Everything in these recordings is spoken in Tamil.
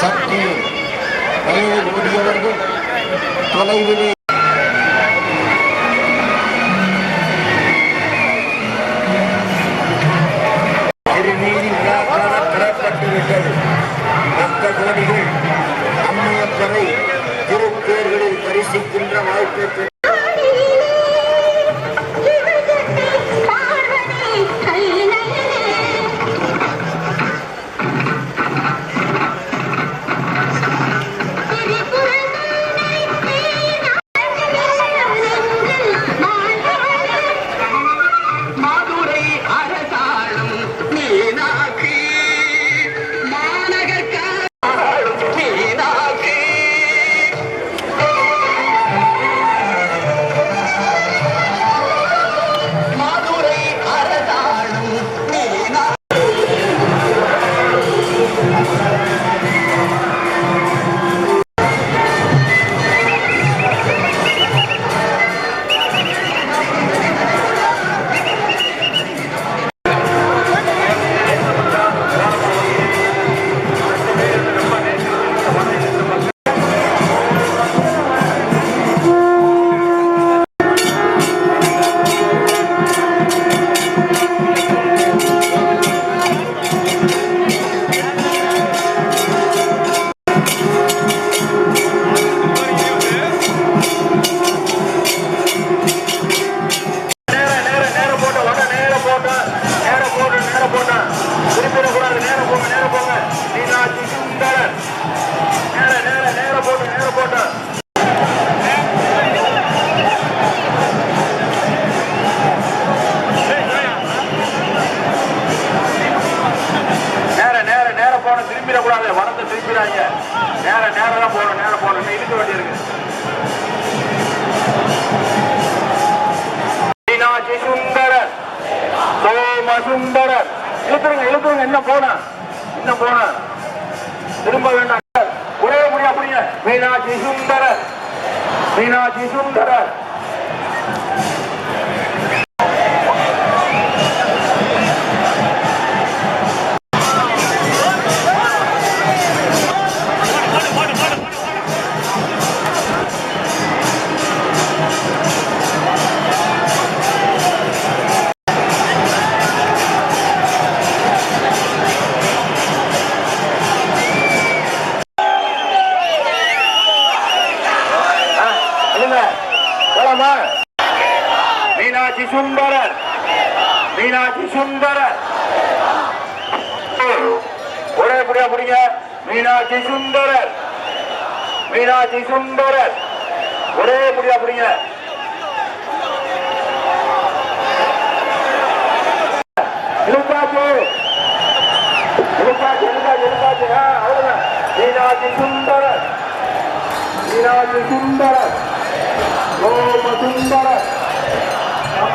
சற்று வயது கூடியவர்கள் தொலைவிலே போட்ட திருப்பிடக்கூடாது நேர போங்க நேர போங்க. மீனாட்சி சுந்தரன். நேர நேர நேர போட்டு நேர போட்ட. நேர நேர நேர போன திரும்பிடக்கூடாது. வடத்தை திருப்பிடாங்க நேர நேரம் தான் போகணும் நேர போகணும். இழுக்க வேண்டியிருக்கு. மீனாட்சி சுந்தரர் சோம சுந்தரர் இழுத்துருங்க இழுத்துருங்க. இன்னும் போன. இன்னும் போன. திரும்ப வேண்டாம். ஒரே முடியா புரியுங்க மீனாட்சி சுந்தரர். மீனாட்சி சுந்தரர். சுந்தரர் மீனாட்சி சுந்தரர் ஒரே புடியா புடிங்க மீனாட்சி சுந்தரர் மீனாட்சி சுந்தரர் ஒரே புடியா புடிங்க இழுக்காச்சு இழுக்காச்சு இழுக்காச்சு இழுக்காச்சு ஆ, அவ்வளவுதான் மீனாட்சி சுந்தரர் மீனாட்சி சுந்தரர் சோம சுந்தரர்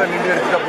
啊，对对对。